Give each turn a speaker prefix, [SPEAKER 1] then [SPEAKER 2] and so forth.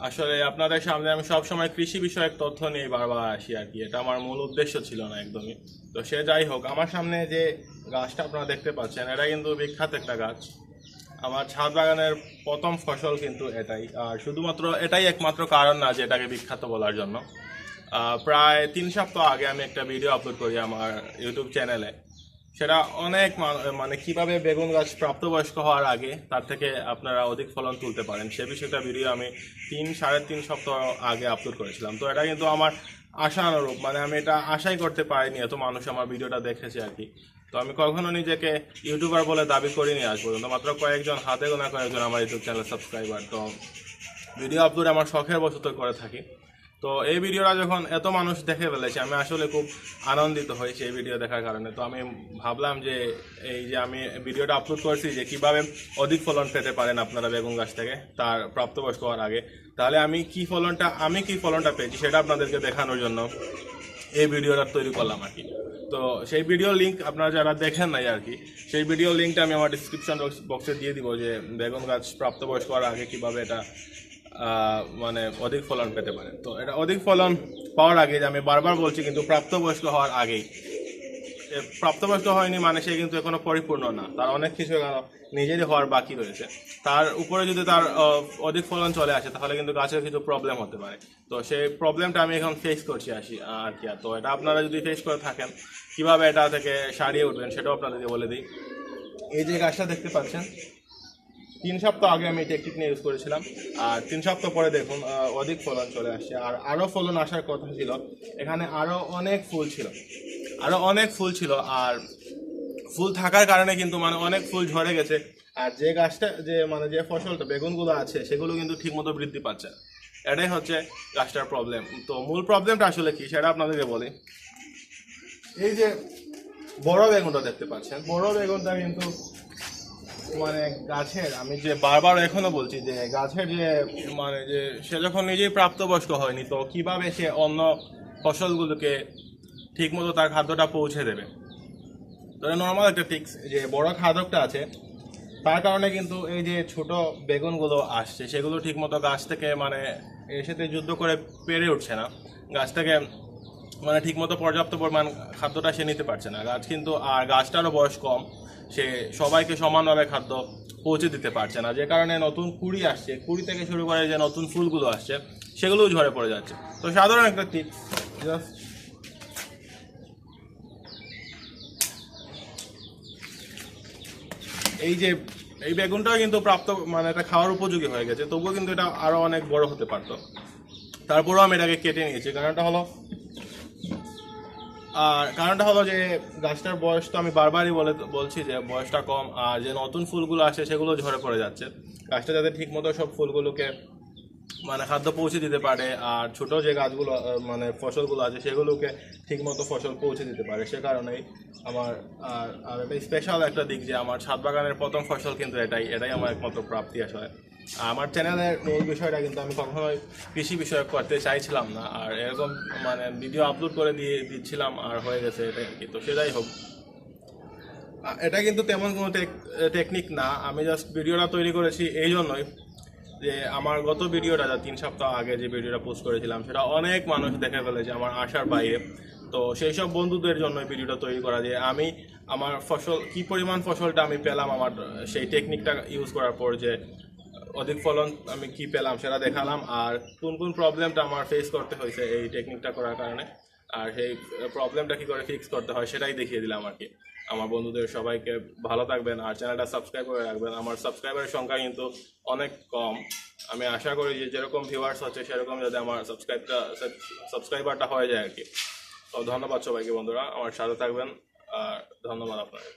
[SPEAKER 1] আসলে আপনাদের সামনে আমি সব সময় কৃষি বিষয়ক তথ্য নিয়ে বারবার আসি আর কি। এটা আমার মূল উদ্দেশ্য ছিল না একদমই। তো সে যাই হোক, আমার সামনে যে গাছটা আপনারা দেখতে পাচ্ছেন, এটা কিন্তু বিখ্যাত একটা গাছ। আমার ছাদ বাগানের প্রথম ফসল কিন্তু এটাই। আর শুধুমাত্র এটাই একমাত্র কারণ না যে এটাকে বিখ্যাত বলার জন্য। প্রায় তিন সপ্তাহ আগে আমি একটা ভিডিও আপলোড করি আমার ইউটিউব চ্যানেলে। সেটা অনেক মানে কীভাবে বেগুন গাছ প্রাপ্তবয়স্ক হওয়ার আগে তার থেকে আপনারা অধিক ফলন তুলতে পারেন, সে বিষয়টা ভিডিও আমি তিন, সাড়ে তিন সপ্তাহ আগে আপলোড করেছিলাম। তো এটা কিন্তু আমার আশা অনুরূপ মানে আমি এটা আশাই করতে পারিনি, এত মানুষ আমার ভিডিওটা দেখেছে আর কি। তো আমি কখনো নিজেকে ইউটিউবার বলে দাবি করিনি আজ পর্যন্ত, মাত্র কয়েকজন হাতে গোনা কয়েকজন আমার ইউটিউব চ্যানেল সাবস্ক্রাইবার তো ভিডিও আপলোড আমার শখের বশত করে থাকি। তো এই ভিডিওটা যখন এত মানুষ দেখে ফেলেছে, আমি আসলে খুব আনন্দিত হয়েছি এই ভিডিও দেখার কারণে। তো আমি ভাবলাম যে এই যে আমি ভিডিওটা আপলোড করছি যে কীভাবে অধিক ফলন পেতে পারেন আপনারা বেগুন গাছ থেকে তার প্রাপ্তবয়স্ক হওয়ার আগে। তাহলে আমি কি ফলনটা, আমি কি ফলনটা পেয়েছি সেটা আপনাদেরকে দেখানোর জন্য এই ভিডিওটা তৈরি করলাম আর কি। তো সেই ভিডিও লিঙ্ক আপনারা যারা দেখেন নাই আর কি, সেই ভিডিও লিঙ্কটা আমি আমার ডিসক্রিপশন বক্সে দিয়ে দিব যে বেগুন গাছ প্রাপ্তবয়স্ক হওয়ার আগে কীভাবে এটা মানে অধিক ফলন পেতে পারে। তো এটা অধিক ফলন পাওয়ার আগে যে আমি বারবার বলছি কিন্তু প্রাপ্তবয়স্ক হওয়ার আগেই। প্রাপ্তবয়স্ক হয়নি মানে সে কিন্তু এখনও পরিপূর্ণ না। তার অনেক কিছু নিজেরই হওয়ার বাকি রয়েছে। তার উপরে যদি তার অধিক ফলন চলে আসে, তাহলে কিন্তু গাছের কিছু প্রবলেম হতে পারে। তো সেই প্রবলেমটা আমি এখন ফেস করছি আসি, আর কি তো এটা আপনারা যদি ফেস করে থাকেন, কীভাবে এটা থেকে সারিয়ে উঠবেন সেটাও আপনাদেরকে বলে দিই। এই যে গাছটা দেখতে পাচ্ছেন তিন সপ্তাহ আগে আমি টেকটিক নিয়ে ইউজ করেছিলাম। আর তিন সপ্তাহ পরে দেখুন অধিক ফলন চলে আসছে। আর আরও ফলন আসার কথা ছিল, এখানে আরও অনেক ফুল ছিল। আরও অনেক ফুল ছিল, আর ফুল থাকার কারণে কিন্তু মানে অনেক ফুল ঝরে গেছে। আর যে গাছটা, যে মানে যে ফসলটা, বেগুনগুলো আছে, সেগুলো কিন্তু ঠিকমতো বৃদ্ধি পাচ্ছে এটাই হচ্ছে গাছটার প্রবলেম তো মূল প্রবলেমটা আসলে কি, সেটা আপনাদেরকে বলি। এই যে বড় বেগুনটা দেখতে পাচ্ছেন, বড় বেগুনটা কিন্তু মানে গাছের, আমি যে বারবার এখনও বলছি যে গাছের যে মানে যে, সে যখন নিজেই প্রাপ্তবয়স্ক হয়নি, তো কীভাবে সে অন্য ফসলগুলোকে ঠিকমতো তার খাদ্যটা পৌঁছে দেবে? তো নর্মাল একটা ফিক্স যে বড় খাদকটা আছে, তার কারণে কিন্তু এই যে ছোট বেগুনগুলো আসছে, সেগুলো ঠিকমতো গাছ থেকে মানে এর সাথে যুদ্ধ করে পেরে উঠছে না। গাছ থেকে মানে ঠিকমতো পর্যাপ্ত পরিমাণ খাদ্যটা সে নিতে পারছে না। গাছ কিন্তু, আর গাছটারও বয়স কম। সে সবাইকে সমানভাবে খাদ্য পৌঁছে দিতে পারছে না। যে কারণে নতুন কুড়ি আসছে, কুড়ি থেকে শুরু করে যে নতুন ফুলগুলো আসছে, সেগুলোও ঝরে পড়ে যাচ্ছে। তো সাধারণ একটা টিপস জাস্ট এই যে, এই বেগুনটাও কিন্তু প্রাপ্ত মানে এটা খাওয়ার উপযোগী হয়ে গেছে। তবুও কিন্তু এটা আরও অনেক বড় হতে পারতো। তারপরেও আমি এটাকে কেটে নিয়েছি। কারণটা হলো আর কারণটা হলো যে গাছটার বয়স তো আমি বারবারই বলে, বলছি যে বয়সটা কম, আর যে নতুন ফুলগুলো আসে সেগুলো ঝরে পড়ে যাচ্ছে। গাছটা যাতে ঠিকমতো সব ফুলগুলোকে মানে খাদ্য পৌঁছে দিতে পারে, আর ছোট যে গাছগুলো মানে ফসলগুলো আছে সেগুলোকে ঠিকমতো ফসল পৌঁছে দিতে পারে, সে কারণেই আমার, আর আর একটা স্পেশাল একটা দিক যে আমার ছাদ বাগানের প্রথম ফসল কিন্তু এটাই এটাই আমার একমাত্র প্রাপ্তি আসলে। আমার চ্যানেলের মূল বিষয়টা কিন্তু আমি কখনোই কৃষি বিষয়ক করতে চাইছিলাম না। আর এরকম মানে ভিডিও আপলোড করে দিয়ে দিচ্ছিলাম আর হয়ে গেছে এটা আর কি। তো সেটাই হোক। এটা কিন্তু তেমন কোনো টেকনিক না। আমি জাস্ট ভিডিওটা তৈরি করেছি এই জন্যই যে আমার গত ভিডিওটা যা তিন সপ্তাহ আগে যে ভিডিওটা পোস্ট করেছিলাম, সেটা অনেক মানুষ দেখে ফেলেছে আমার আশার বাইরে। তো সেই সব বন্ধুদের জন্য ভিডিওটা তৈরি করা যে আমি আমার ফসল, কি পরিমাণ ফসলটা আমি পেলাম আমার সেই টেকনিকটা ইউজ করার পর যে অধিক ফলন আমি কি পেলাম সেটা দেখালাম। আর কোন কোন প্রবলেমটা আমার ফেস করতে হয়েছে এই টেকনিকটা করার কারণে, আর সেই প্রবলেমটা কী করে ফিক্স করতে হয় সেটাই দেখিয়ে দিলাম আর কি। আমার বন্ধুদের সবাইকে ভালো থাকবেন আর চ্যানেলটা সাবস্ক্রাইব করে রাখবেন। আমার সাবস্ক্রাইবারের সংখ্যা কিন্তু অনেক কম। আমি আশা করি যে যেরকম ভিউয়ার্স হচ্ছে সেরকম যাতে আমার সাবস্ক্রাইবটা সাবস্ক্রাইবারটা হয়ে যায় আর কি। তো ধন্যবাদ সবাইকে বন্ধুরা। আমার সাথে থাকবেন আর ধন্যবাদ আপনাদের।